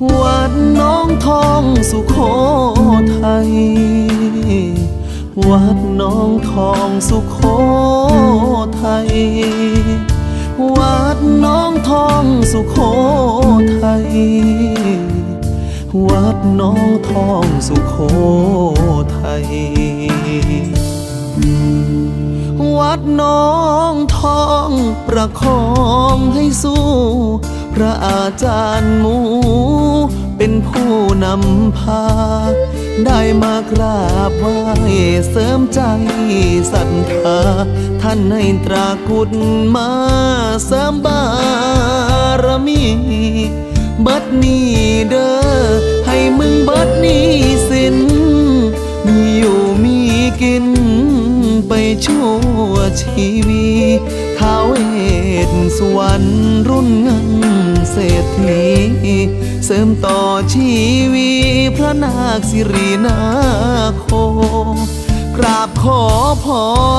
วัดน้องทองสุโขทัย วัดน้องทองสุโขทัย วัดน้องทองสุโขทัย วัดน้องทองสุโขทัย วัดน้องทองประคองให้สู้ พระอาจารย์หมู เป็นผู้นำพา ได้มากราบไหว้เสริมใจศรัทธา ท่านให้ตรากุดมาเสริมบารมีบิดนี้เด้อให้มึงบิดนี้สิน มีอยู่มีกินไปชั่วชีวีท้าวเวสวรรค์รุ่นเงิน เศรษฐีเสริมต่อชีวีพระนาคสิรินาโค กราบขอพ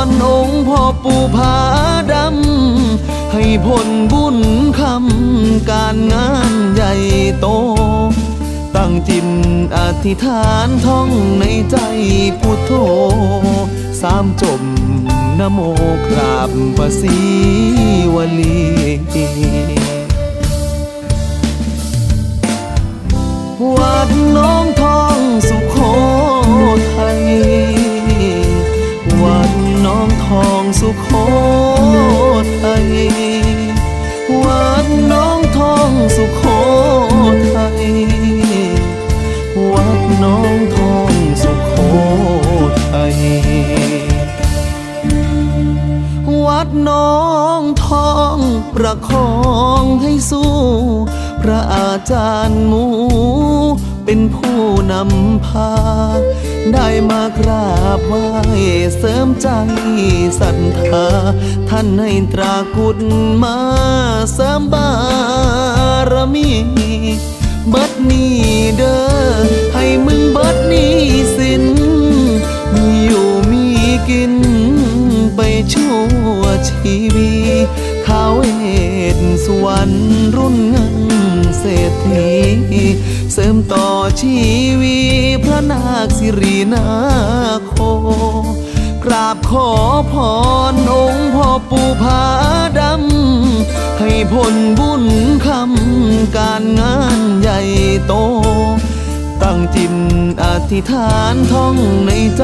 รองค์พ่อปู่ผาดำ ให้ผลบุญคำการงานใหญ่โต ตั้งจิตอธิษฐานท่องในใจพุทโธสามจบนโมกราบพระศ รีวลีวัดหน้องทองสุโขทัยวัดน้องทองสุโขทัยวัดน้องทองสุโขทัยวัดน้องทองสุโขทัยวัดน้องทองประคองให้สู้พระอาจารย์หมู เป็นผู้นำพา ได้มากราบไหว้เสริมใจศรัทธา ท่านให้ตรากุดมาเสริมบารมีเบิดนี้เด้อให้มึงเบิดนี้สิน มีอยู่มีกิน ไปชั่วชีวีท้าวเวทสวรรค์รุ่นเงินเศรษฐี สริมต่อชีวีพระนาคสิรินาโค กราบขอพรองค์พ่อปู่ผาดำ ให้ผลบุญคำการงานใหญ่โต ตั้งจิตอธิษฐานท่องในใจ